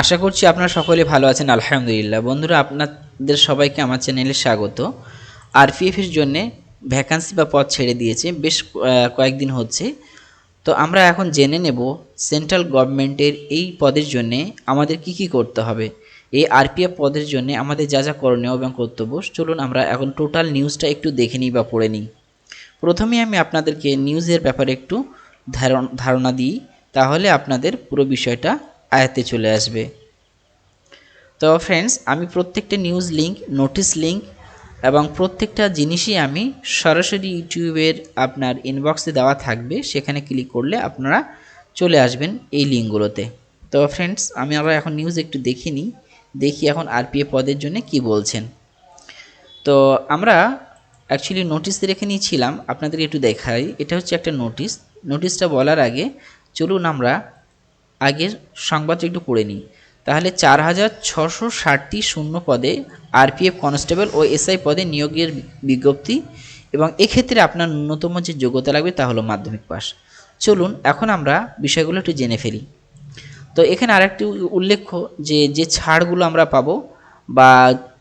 আশা করছি আপনারা সকলে ভালো আছেন, আলহামদুলিল্লাহ। বন্ধুরা, আপনাদের সবাইকে আমার চ্যানেলে স্বাগত। আরপিএফের জন্যে ভ্যাকান্সি বা পদ ছেড়ে দিয়েছে, বেশ কয়েকদিন হচ্ছে। তো আমরা এখন জেনে নেব সেন্ট্রাল গভর্নমেন্টের এই পদের জন্যে আমাদের কি কি করতে হবে। এই আরপিএফ পদের জন্য আমাদের যা যা করণীয় এবং কর্তব্য, চলুন আমরা এখন টোটাল নিউজটা একটু দেখে নিই বা পড়ে নিই। প্রথমে আমি আপনাদেরকে নিউজের ব্যাপারে একটু ধারণা দিই, তাহলে আপনাদের পুরো বিষয়টা আয়ত্তে চলে আসবে। তো ফ্রেন্ডস আমি প্রত্যেকটা নিউজ লিংক নোটিশ লিংক এবং প্রত্যেকটা জিনিসই আমি সরাসরি ইউটিউবের আপনার ইনবক্সে দেওয়া থাকবে। সেখানে ক্লিক করলে আপনারা চলে আসবেন এই লিঙ্কগুলোতে তো ফ্রেন্ডস আমি আবার এখন নিউজ একটু দেখে নিই। দেখি এখন আরপিএফ পদের জন্য কি বলছেন। তো আমরা অ্যাকচুয়ালি নোটিস রেখে নিয়েছিলাম। আপনাদের একটু দেখাই। এটা হচ্ছে একটা নোটিশ নোটিশটা বলার আগে চলুন আমরা আগের সংবাদটা একটু পড়ে নিই। তাহলে চার হাজার ছশো ষাটটি শূন্য পদে আরপিএফ কনস্টেবল ও এসআই পদে নিয়োগের বিজ্ঞপ্তি এবং এক্ষেত্রে আপনার ন্যূনতম যে যোগ্যতা লাগবে তা হলো মাধ্যমিক পাস চলুন, এখন আমরা বিষয়গুলো একটু জেনে ফেলি। তো এখানে আরেকটি উল্লেখ্য যে যে ছাড়গুলো আমরা পাবো বা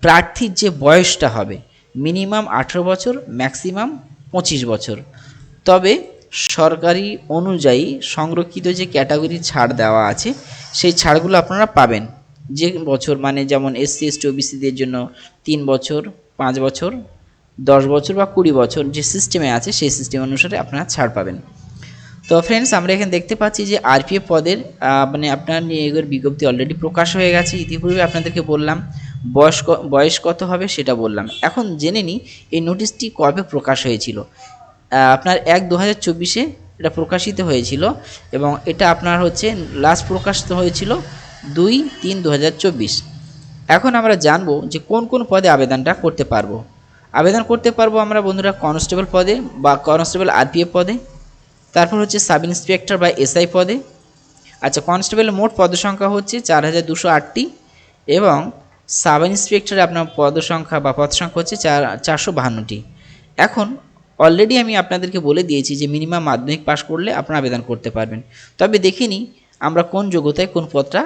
প্রার্থীর যে বয়সটা হবে, মিনিমাম আঠেরো বছর, ম্যাক্সিমাম পঁচিশ বছর। তবে সরকারি অনুযায়ী সংরক্ষিত যে ক্যাটাগরি ছাড় দেওয়া আছে, সেই ছাড়গুলো আপনারা পাবেন। যে বছর মানে যেমন এসসি এসটি ওবিসিদের জন্য তিন বছর, পাঁচ বছর, দশ বছর বা কুড়ি বছর যে সিস্টেমে আছে, সেই সিস্টেম অনুসারে আপনারা ছাড় পাবেন। তো ফ্রেন্ডস আমরা এখানে দেখতে পাচ্ছি যে আরপিএফ পদের মানে আপনার নিয়োগের বিজ্ঞপ্তি অলরেডি প্রকাশ হয়ে গেছে। ইতিপূর্বে আপনাদেরকে বললাম বয়স বয়স কত হবে সেটা বললাম। এখন জেনে নিই, এই নোটিশটি কবে প্রকাশ হয়েছিল? আপনার এক দু হাজার চব্বিশে এটা প্রকাশিত হয়েছিল এবং এটা আপনার হচ্ছে লাস্ট প্রকাশিত হয়েছিল দুই তিন দু হাজার চব্বিশ। এখন আমরা জানব যে কোন কোন পদে আবেদনটা করতে পারব। আবেদন করতে পারব আমরা বন্ধুরা কনস্টেবল পদে বা কনস্টেবল আরপিএফ পদে, তারপর হচ্ছে সাব ইন্সপেক্টর বা এসআই পদে। আচ্ছা কনস্টেবলের মোট পদসংখ্যা হচ্ছে চার হাজার দুশো আটটি এবং সাব ইন্সপেক্টরে আপনার পদসংখ্যা বা পদ সংখ্যা হচ্ছে চার, চারশো বাহান্নটি। এখন অলরেডি আমি আপনাদেরকে বলে দিয়েছি যে মিনিমাম মাধ্যমিক পাশ করলে আপনারা আবেদন করতে পারবেন। তবে দেখিনি আমরা কোন যোগ্যতায় কোন পদটা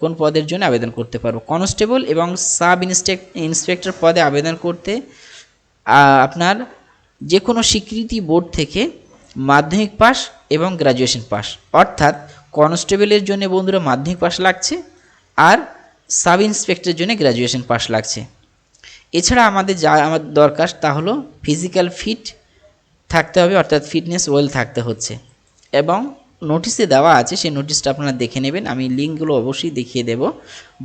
কোন পদের জন্য আবেদন করতে পারব। কনস্টেবল এবং সাব ইন্সপেক্টর পদে আবেদন করতে আপনার যে কোনো স্বীকৃতি বোর্ড থেকে মাধ্যমিক পাস এবং গ্র্যাজুয়েশন পাস অর্থাৎ কনস্টেবলের জন্য বন্ধুরা মাধ্যমিক পাস লাগছে আর সাব ইন্সপেক্টরের জন্য গ্র্যাজুয়েশন পাস লাগছে। এছাড়া আমাদের যা, আমার দরকার তা হলো ফিজিক্যাল ফিট থাকতে হবে, অর্থাৎ ফিটনেস ওয়েল থাকতে হচ্ছে। এবং নোটিশে দেওয়া আছে, সেই নোটিশটা আপনারা দেখে নেবেন, আমি লিঙ্কগুলো অবশ্যই দেখিয়ে দেব।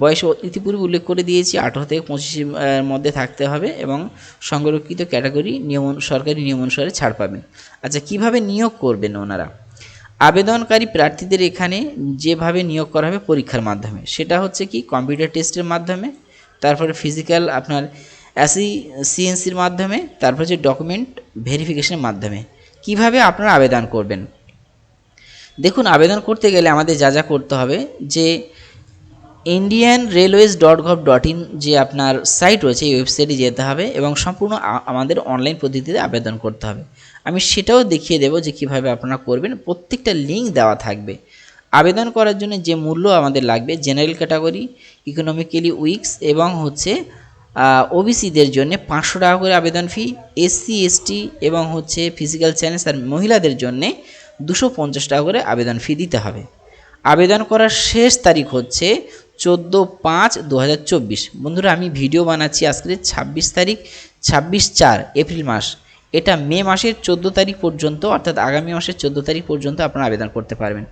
বয়স ইতিপূর্বে উল্লেখ করে দিয়েছি, আঠারো থেকে পঁচিশের মধ্যে থাকতে হবে এবং সংরক্ষিত ক্যাটাগরি নিয়ম সরকারি নিয়ম অনুসারে ছাড় পাবেন। আচ্ছা কীভাবে নিয়োগ করবেন ওনারা? আবেদনকারী প্রার্থীদের এখানে যেভাবে নিয়োগ করা হবে পরীক্ষার মাধ্যমে। সেটা হচ্ছে কি কম্পিউটার টেস্টের মাধ্যমে, তারপরে ফিজিক্যাল আপনার অ্যাসি সিএনসির মাধ্যমে, তারপর হচ্ছে ডকুমেন্ট ভেরিফিকেশনের মাধ্যমে। কীভাবে আপনারা আবেদন করবেন? দেখুন, আবেদন করতে গেলে আমাদের যা যা করতে হবে যে Indian railways dot gov dot in যে আপনার সাইট রয়েছে, এই ওয়েবসাইটে যেতে হবে এবং সম্পূর্ণ আমাদের অনলাইন পদ্ধতিতে আবেদন করতে হবে। আমি সেটাও দেখিয়ে দেবো যে কীভাবে আপনারা করবেন। প্রত্যেকটা লিঙ্ক দেওয়া থাকবে। আবেদন করার জন্য যে মূল্য আমাদের লাগবে জেনারেল ক্যাটাগরি ইকোনমিক্যালি উইকস এবং হচ্ছে ওবিসিদের জন্য পাঁচশো টাকা করে আবেদন ফি এসসি এসটি এবং হচ্ছে ফিজিক্যাল চ্যালেঞ্জ আর মহিলাদের জন্যে দুশো পঞ্চাশ টাকা করে আবেদন ফি দিতে হবে। আবেদন করার শেষ তারিখ হচ্ছে চোদ্দ পাঁচ দু বন্ধুরা আমি ভিডিও বানাচ্ছি আজকে ছাব্বিশ তারিখ ছাব্বিশ চার এপ্রিল মাস এটা মে মাসের চোদ্দ তারিখ পর্যন্ত, অর্থাৎ আগামী মাসের চোদ্দ তারিখ পর্যন্ত আপনারা আবেদন করতে পারবেন।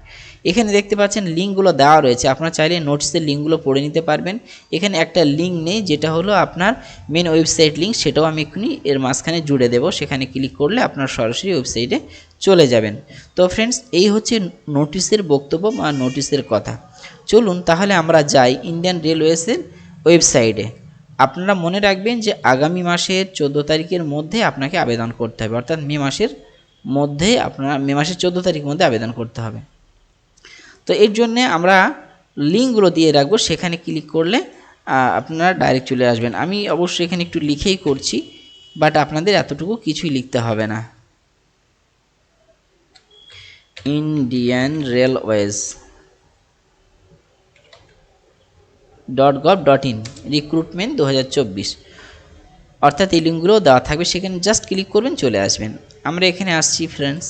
এখানে দেখতে পাচ্ছেন লিঙ্কগুলো দেওয়া রয়েছে। আপনারা চাইলে নোটিসের লিঙ্কগুলো পড়ে নিতে পারবেন। এখানে একটা লিঙ্ক নেই, যেটা হলো আপনার মেন ওয়েবসাইট লিঙ্ক সেটাও আমি এক্ষুনি এর মাঝখানে জুড়ে দেবো। সেখানে ক্লিক করলে আপনার সরাসরি ওয়েবসাইটে চলে যাবেন। তো ফ্রেন্ডস এই হচ্ছে নোটিশের বক্তব্য বা নোটিশের কথা। চলুন তাহলে আমরা যাই ইন্ডিয়ান রেলওয়েসের ওয়েবসাইটে আপনারা মনে রাখবেন যে আগামী মাসের চোদ্দ তারিখের মধ্যে আপনাকে আবেদন করতে হবে। অর্থাৎ মে মাসের মধ্যে আপনারা, মে মাসের চোদ্দ তারিখের মধ্যে আবেদন করতে হবে। তো এর জন্যে আমরা লিঙ্কগুলো দিয়ে রাখব। সেখানে ক্লিক করলে আপনারা ডাইরেক্ট চলে আসবেন। আমি অবশ্যই এখানে একটু লিখেই করছি বাট আপনাদের এতটুকু কিছুই লিখতে হবে না। Indian railways dot gov dot in recruitment দু হাজার চব্বিশ। অর্থাৎ এই লিঙ্কগুলোও দেওয়া থাকবে, সেখানে জাস্ট ক্লিক করবেন, চলে আসবেন। আমরা এখানে আসছি ফ্রেন্ডস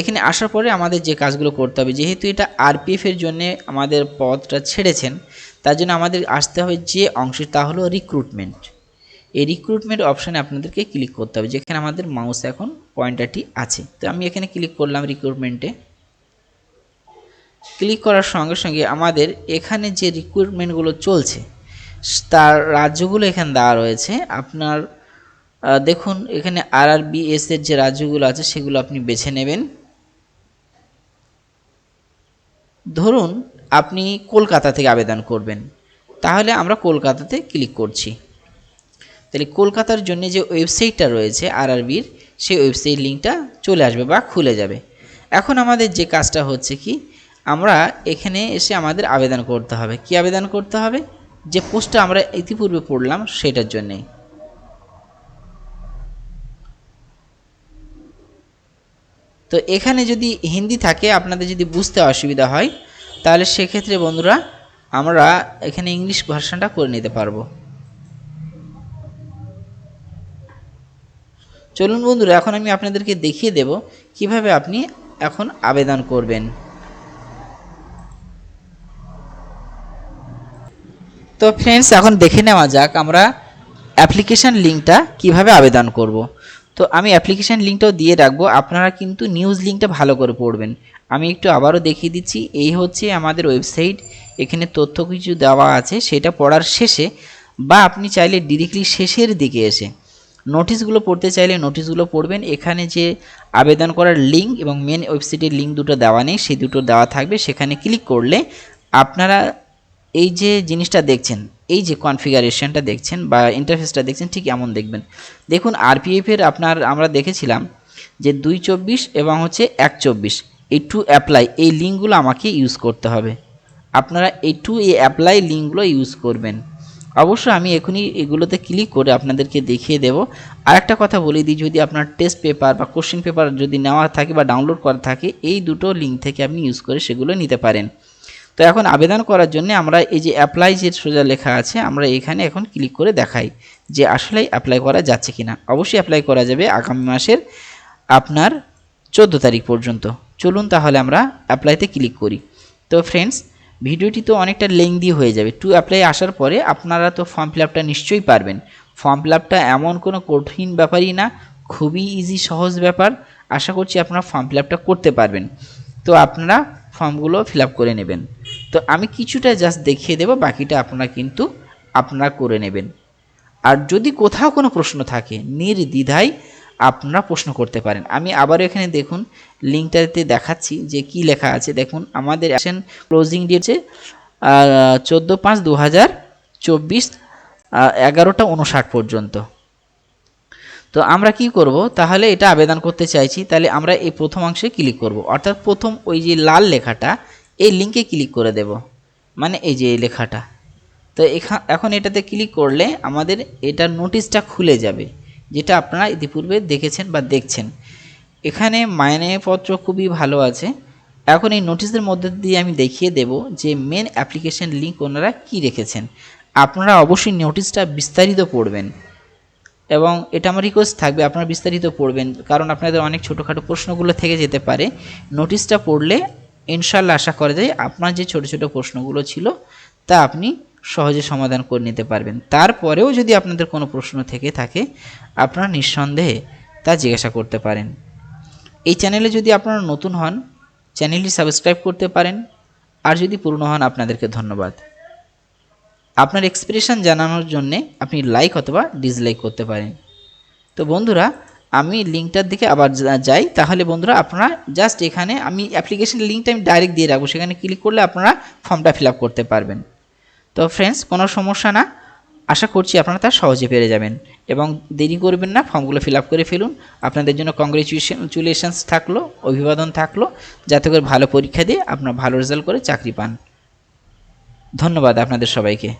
এখানে আসার পরে আমাদের যে কাজগুলো করতে হবে, যেহেতু এটা আরপিএফ এর জন্য আমাদের পদটা ছেড়েছেন, তার জন্য আমাদের আসতে হবে যে অংশ, তা হলো রিক্রুটমেন্ট এই রিক্রুটমেন্ট অপশানে আপনাদেরকে ক্লিক করতে হবে, যেখানে আমাদের মাউস এখন পয়েন্টারটি আছে। তো আমি এখানে ক্লিক করলাম রিক্রুটমেন্টে ক্লিক করার সঙ্গে সঙ্গে আমাদের এখানে যে রিক্রুটমেন্টগুলো চলছে, তার রাজ্যগুলো এখানে দেওয়া রয়েছে। আপনার দেখুন, এখানে আর আর এর যে রাজ্যগুলো আছে, সেগুলো আপনি বেছে নেবেন। ধরুন, আপনি কলকাতা থেকে আবেদন করবেন। তাহলে আমরা কলকাতাতে ক্লিক করছি। তাহলে কলকাতার জন্য যে ওয়েবসাইটটা রয়েছে আরআরবির সেই ওয়েবসাইট লিঙ্কটা চলে আসবে বা খুলে যাবে। এখন আমাদের যে কাজটা হচ্ছে কি আমরা এখানে এসে আমাদের আবেদন করতে হবে। কি আবেদন করতে হবে? যে পোস্টটা আমরা ইতিপূর্বে পড়লাম সেটার জন্যেই তো এখানে যদি হিন্দি থাকে, আপনাদের যদি বুঝতে অসুবিধা হয়, তাহলে সেক্ষেত্রে বন্ধুরা, আমরা এখানে ইংলিশ ভার্সনটা করে নিতে পারব। চলুন বন্ধুরা, এখন আমি আপনাদেরকে দেখিয়ে দেব কীভাবে আপনি এখন আবেদন করবেন। তো ফ্রেন্ডস এখন দেখে নেওয়া যাক আমরা অ্যাপ্লিকেশান লিঙ্কটা কীভাবে আবেদন করব। তো আমি অ্যাপ্লিকেশান লিঙ্কটাও দিয়ে রাখব, আপনারা কিন্তু নিউজ লিঙ্কটা ভালো করে পড়বেন। আমি একটু আবারও দেখিয়ে দিচ্ছি, এই হচ্ছে আমাদের ওয়েবসাইট এখানে তথ্য কিছু দেওয়া আছে, সেটা পড়ার শেষে, বা আপনি চাইলে ডিরেক্টলি শেষের দিকে এসে নোটিশগুলো পড়তে চাইলে নোটিশগুলো পড়বেন। এখানে যে আবেদন করার লিঙ্ক এবং মেন ওয়েবসাইটের লিঙ্ক দুটো দেওয়া নেই সেই দুটো দেওয়া থাকবে। সেখানে ক্লিক করলে আপনারা এই যে জিনিসটা দেখছেন, এই যে কনফিগারেশনটা দেখছেন বা ইন্টারফেসটা দেখছেন, ঠিক এমন দেখবেন। দেখুন আরপিএফের আপনার, আমরা দেখেছিলাম যে দুই চব্বিশ এবং হচ্ছে এক চব্বিশ। এই টু অ্যাপ্লাই এই লিঙ্কগুলো আমাকে ইউজ করতে হবে। আপনারা এই টু এই অ্যাপ্লাই লিঙ্কগুলো ইউজ করবেন। অবশ্য আমি এখনই এগুলোতে ক্লিক করে আপনাদেরকে দেখিয়ে দেব। আর একটা কথা বলে দিই, যদি আপনার টেস্ট পেপার বা কোশ্চেন পেপার যদি নেওয়া থাকে বা ডাউনলোড করা থাকে, এই দুটো লিঙ্ক থেকে আপনি ইউজ করে সেগুলো নিতে পারেন। তো এখন আবেদন করার জন্য আমরা এই যে অ্যাপ্লাই যে সোজা লেখা আছে, আমরা এখানে এখন ক্লিক করে দেখাই যে আসলেই অ্যাপ্লাই করা যাচ্ছে কিনা। অবশ্যই অ্যাপ্লাই করা যাবে আগামী মাসের আপনার চোদ্দ তারিখ পর্যন্ত। চলুন তাহলে আমরা অ্যাপ্লাইতে ক্লিক করি। তো ফ্রেন্ডস ভিডিওটি তো অনেকটা লেংদি হয়ে যাবে। টু অ্যাপ্লাই আসার পরে আপনারা তো ফর্ম ফিল আপটা নিশ্চয়ই পারবেন। ফর্ম ফিল আপটা এমন কোনো কঠিন ব্যাপারই না, খুবই ইজি সহজ ব্যাপার। আশা করছি আপনারা ফর্ম ফিল আপটা করতে পারবেন। তো আপনারা ফর্মগুলো ফিল আপ করে নেবেন। তো আমি কিছুটা জাস্ট দেখিয়ে দেবো, বাকিটা আপনারা কিন্তু আপনারা করে নেবেন। আর যদি কোথাও কোনো প্রশ্ন থাকে, নির্দ্বিধায় আপনারা প্রশ্ন করতে পারেন। আমি আবারও এখানে দেখুন, লিঙ্কটাতে দেখাচ্ছি যে কি লেখা আছে। দেখুন, আমাদের আসেন ক্লোজিং ডেট হচ্ছে চোদ্দ পাঁচ দু হাজার চব্বিশ এগারোটা উনষাট পর্যন্ত। তো আমরা কি করব? তাহলে এটা আবেদন করতে চাইছি। তাহলে আমরা এই প্রথম অংশে ক্লিক করব। অর্থাৎ প্রথম ওই যে লাল লেখাটা এই লিঙ্কে ক্লিক করে দেব। মানে এই যে এই লেখাটা। তো এখা- এখন এটাতে ক্লিক করলে আমাদের এটার নোটিশটা খুলে যাবে, যেটা আপনারা ইতিপূর্বে দেখেছেন বা দেখছেন। এখানে মাইনেপত্র খুবই ভালো আছে। এখন এই নোটিশের মধ্যে দিয়ে আমি দেখিয়ে দেব যে মেন অ্যাপ্লিকেশন লিঙ্ক ওনারা কি রেখেছেন। আপনারা অবশ্যই নোটিশটা বিস্তারিত পড়বেন। এবং এটা আমার রিকোয়েস্ট থাকবে, আপনারা বিস্তারিত পড়বেন। কারণ আপনাদের অনেক ছোটোখাটো প্রশ্নগুলো থেকে যেতে পারে। নোটিশটা পড়লে ইনশাল্লাহ আশা করা যায় আপনার যে ছোট ছোট প্রশ্নগুলো ছিল, তা আপনি সহজে সমাধান করে নিতে পারবেন। তারপরেও যদি আপনাদের কোনো প্রশ্ন থেকে থাকে, আপনারা নিঃসন্দেহে তা জিজ্ঞাসা করতে পারেন। এই চ্যানেলে যদি আপনারা নতুন হন, চ্যানেলটি সাবস্ক্রাইব করতে পারেন। আর যদি পুরনো হন, আপনাদেরকে ধন্যবাদ। আপনার এক্সপ্রেশন জানানোর জন্যে আপনি লাইক অথবা ডিসলাইক করতে পারেন। তো বন্ধুরা আমি লিঙ্কটার দিকে আবার যাই, তাহলে বন্ধুরা আপনারা জাস্ট এখানে আমি অ্যাপ্লিকেশন লিঙ্কটা আমি ডাইরেক্ট দিয়ে রাখব। সেখানে ক্লিক করলে আপনারা ফর্মটা ফিল করতে পারবেন। তো ফ্রেন্ডস কোনো সমস্যা না। আশা করছি আপনারা তা সহজে পেরে যাবেন এবং দেরি করবেন না ফর্মগুলো ফিল করে ফেলুন। আপনাদের জন্য কংগ্রেচুলেশনস থাকল, অভিবাদন থাকল, যাতে করে ভালো পরীক্ষা দিয়ে আপনারা ভালো রেজাল্ট করে চাকরি পান। ধন্যবাদ আপনাদের সবাইকে।